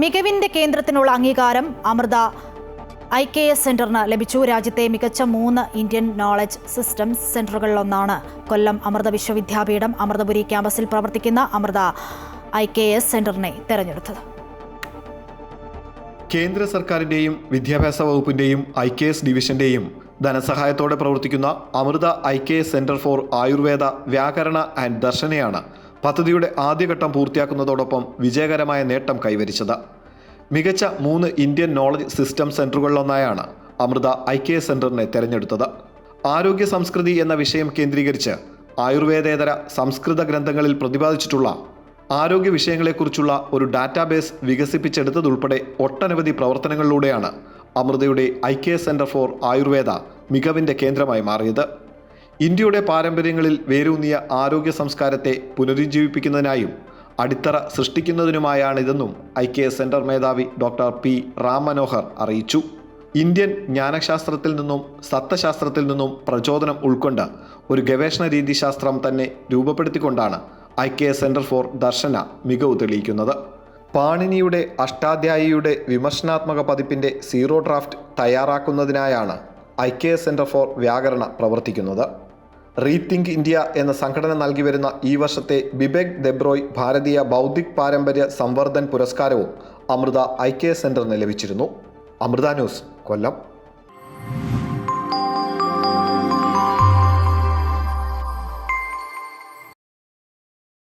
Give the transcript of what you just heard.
മികവിന്റെ കേന്ദ്രത്തിനുള്ള അംഗീകാരം അമൃത ഐ കെ എസ് സെന്ററിന് ലഭിച്ചു. രാജ്യത്തെ മികച്ച മൂന്ന് ഇന്ത്യൻ നോളജ് സിസ്റ്റംസ് സെന്ററുകളിലൊന്നാണ് കൊല്ലം അമൃത വിശ്വവിദ്യാപീഠം അമൃതപുരി ക്യാമ്പസിൽ പ്രവർത്തിക്കുന്ന അമൃത ഐ കെ എസ് സെന്ററിനെ തെരഞ്ഞെടുത്തത്. കേന്ദ്ര സർക്കാരിന്റെയും വിദ്യാഭ്യാസ വകുപ്പിന്റെയും ഐ കെ എസ് ഡിവിഷന്റെയും ധനസഹായത്തോടെ പ്രവർത്തിക്കുന്ന Amrita I K S centre for Ayurveda Vyakarana and ദർശനയാണ് പദ്ധതിയുടെ ആദ്യഘട്ടം പൂർത്തിയാക്കുന്നതോടൊപ്പം വിജയകരമായ നേട്ടം കൈവരിച്ചത്. മികച്ച മൂന്ന് ഇന്ത്യൻ നോളജ് സിസ്റ്റം സെന്ററുകളിലൊന്നായാണ് അമൃത ഐ കെ സെന്ററിനെ തെരഞ്ഞെടുത്തത്. ആരോഗ്യ സംസ്കൃതി എന്ന വിഷയം കേന്ദ്രീകരിച്ച് ആയുർവേദേതര സംസ്കൃത ഗ്രന്ഥങ്ങളിൽ പ്രതിപാദിച്ചിട്ടുള്ള ആരോഗ്യ വിഷയങ്ങളെക്കുറിച്ചുള്ള ഒരു ഡാറ്റാബേസ് വികസിപ്പിച്ചെടുത്തതുൾപ്പെടെ ഒട്ടനവധി പ്രവർത്തനങ്ങളിലൂടെയാണ് അമൃതയുടെ I K centre for Ayurveda മികവിന്റെ കേന്ദ്രമായി മാറിയത്. ഇന്ത്യയുടെ പാരമ്പര്യങ്ങളിൽ വേരൂന്നിയ ആരോഗ്യ സംസ്കാരത്തെ പുനരുജ്ജീവിപ്പിക്കുന്നതിനായും അടിത്തറ സൃഷ്ടിക്കുന്നതിനുമായാണിതെന്നും ഐ കെ എസ് സെന്റർ മേധാവി ഡോക്ടർ പി റാം മനോഹർ അറിയിച്ചു. ഇന്ത്യൻ ജ്ഞാനശാസ്ത്രത്തിൽ നിന്നും സത്തശാസ്ത്രത്തിൽ നിന്നും പ്രചോദനം ഉൾക്കൊണ്ട് ഒരു ഗവേഷണ രീതിശാസ്ത്രം തന്നെ രൂപപ്പെടുത്തിക്കൊണ്ടാണ് I K S centre for Darshana മികവ് തെളിയിക്കുന്നത്. പാണിനിയുടെ അഷ്ടാധ്യായിയുടെ വിമർശനാത്മക പതിപ്പിന്റെ zero draft തയ്യാറാക്കുന്നതിനായാണ് I K S centre for Vyakarana പ്രവർത്തിക്കുന്നത്. റീതിങ്ക് ഇന്ത്യ എന്ന സംഘടന നൽകി വരുന്ന ഈ വർഷത്തെ ബിബേക് ദെബ്രോയ് ഭാരതീയ ബൗദ്ധിക് പാരമ്പര്യ സംവർദ്ധൻ പുരസ്കാരവും അമൃത ഐ കെ എസ് സെന്ററിന് ലഭിച്ചിരുന്നു. അമൃത ന്യൂസ് കൊല്ലം.